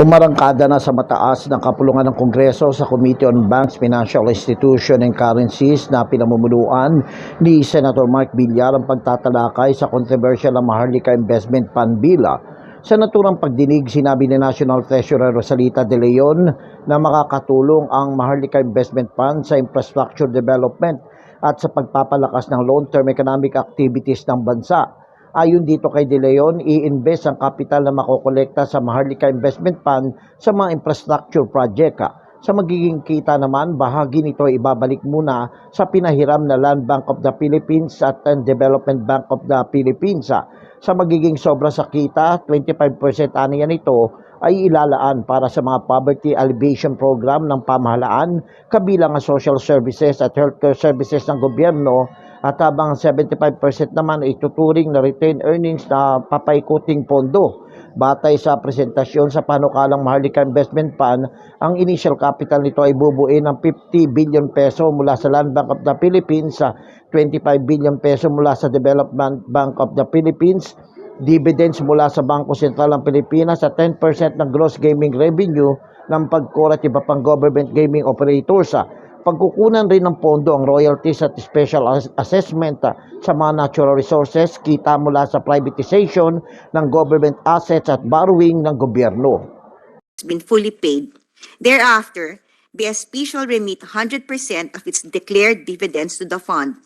Umarangkada na sa mataas ng kapulungan ng Kongreso sa Committee on Banks, Financial Institution and Currencies na pinamumunuan ni Senator Mark Villar ang pagtatalakay sa controversial na Maharlika Investment Fund Bill. Sa naturang pagdinig, sinabi ni National Treasurer Rosalita De Leon na makakatulong ang Maharlika Investment Fund sa infrastructure development at sa pagpapalakas ng long-term economic activities ng bansa. Ayon dito kay De Leon, i-invest ang kapital na makokolekta sa Maharlika Investment Fund sa mga infrastructure project. Sa magiging kita naman, bahagi nito ay ibabalik muna sa pinahiram na Land Bank of the Philippines at Development Bank of the Philippines. Sa magiging sobra sa kita, 25% aniya nito ay ilalaan para sa mga poverty alleviation program ng pamahalaan, kabilang ang social services at healthcare services ng gobyerno at habang 75% naman ay tuturing na retained earnings na papaikuting pondo. Batay sa presentasyon sa panukalang Maharlika Investment Fund, ang initial capital nito ay bubuin ng 50 billion peso mula sa Land Bank of the Philippines, sa 25 billion peso mula sa Development Bank of the Philippines, dividends mula sa Bangko Sentral ng Pilipinas at 10% ng gross gaming revenue ng pagkurat iba pang government gaming operators. Pagkukunan rin ng pondo ang royalties at special as- assessment ah, sa mga natural resources, kita mula sa privatization ng government assets at borrowing ng gobyerno. has been fully paid. Thereafter, BSP shall remit 100% of its declared dividends to the fund.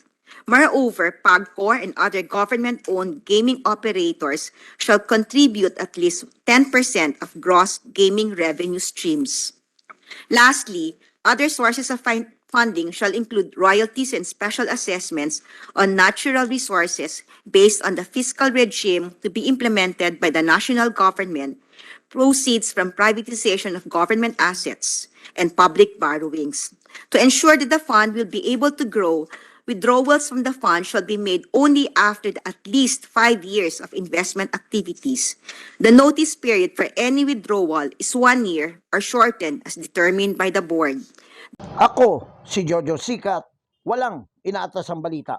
Moreover, PAGCOR and other government-owned gaming operators shall contribute at least 10% of gross gaming revenue streams. Lastly, other sources of fin- funding shall include royalties and special assessments on natural resources based on the fiscal regime to be implemented by the national government, proceeds from privatization of government assets, and public borrowings. To ensure that the fund will be able to grow, withdrawals from the fund shall be made only after at least five years of investment activities. The notice period for any withdrawal is one year or shortened as determined by the board. Ako, si Jojo Sikat, walang inaatas ang balita.